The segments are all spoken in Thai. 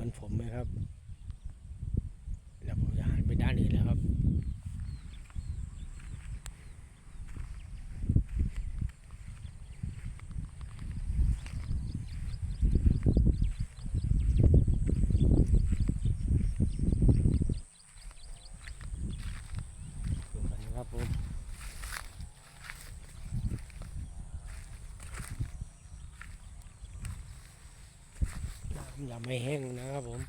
มือนผมไหมครับ น้ำยังไม่แห้งนะครับผม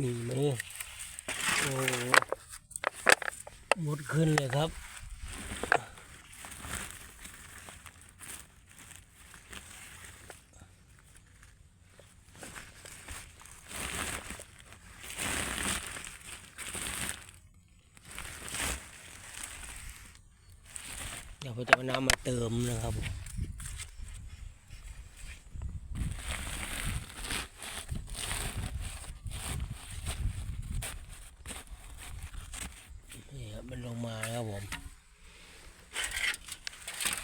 มีไหมโอ้ มดขึ้นเลยครับ เดี๋ยวผมจะเอาน้ำมาเติมนะครับผ มันลงมาครับผม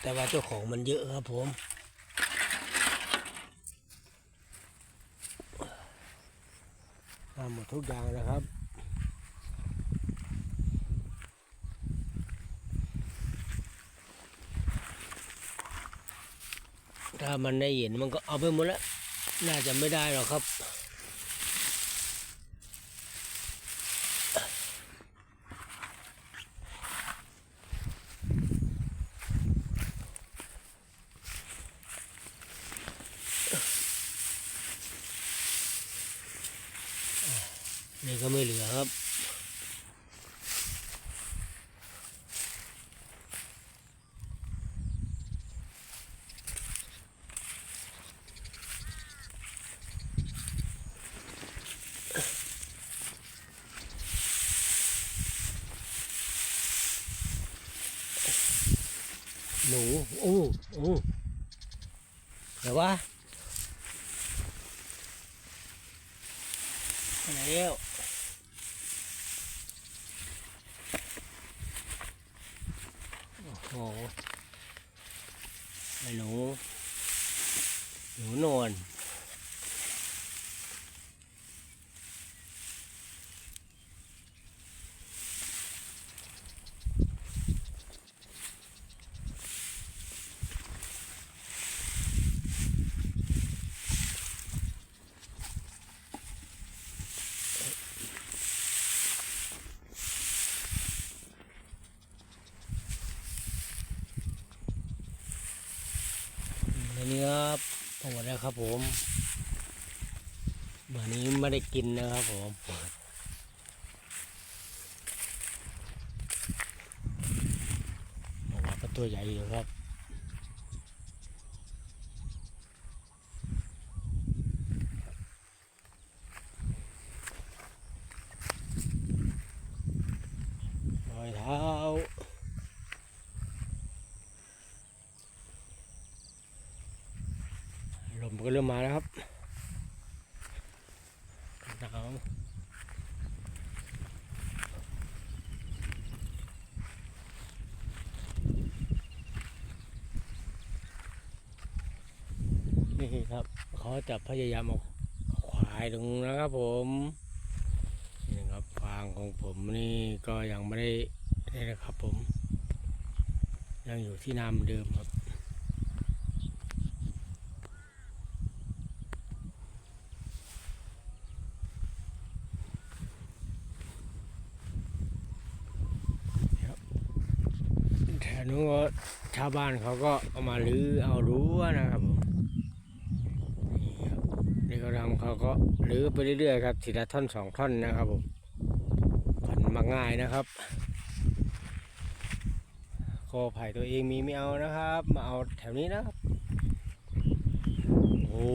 แต่ว่าเจ้าของมันเยอะครับผมทำหมดทุกอย่างนะครับถ้ามันได้เห็นมันก็เอาไปหมดแล้ว น่าจะไม่ได้หรอกครับ นี่ก็ไม่เหลือครับ หนู โอ้โอ้เดี๋ยวว่าไปไหนแล้ว โอ้โหนูหนูนอน วันนี้ครับหมดแล้วครับผมวันนี้ไม่ได้กินนะครับผมบอกว่าก็ตัวใหญ่อยู่ครับ รอยเท้า ลมก็เริ่มมาแล้วครับหนาวนี่ครับเขาจะพยายามเอาควายลงนะครับผมนี่ครับฟางของผมนี่ก็ยังไม่ได้นี่นะครับผม ยังอยู่ที่น้ำเดิมครับ นู้นก็ชาวบ้านเขาก็เอามาลื้อเอารั้วนะครับผมนี่ครับนี่เขาทำเขาก็ลื้อไปเรื่อยๆครับทีละท่อนสองท่อนนะครับผมผ่อนมาง่ายนะครับคอไผ่ตัวเองมีไม่เอานะครับ มาเอาแถวนี้นะครับโอ้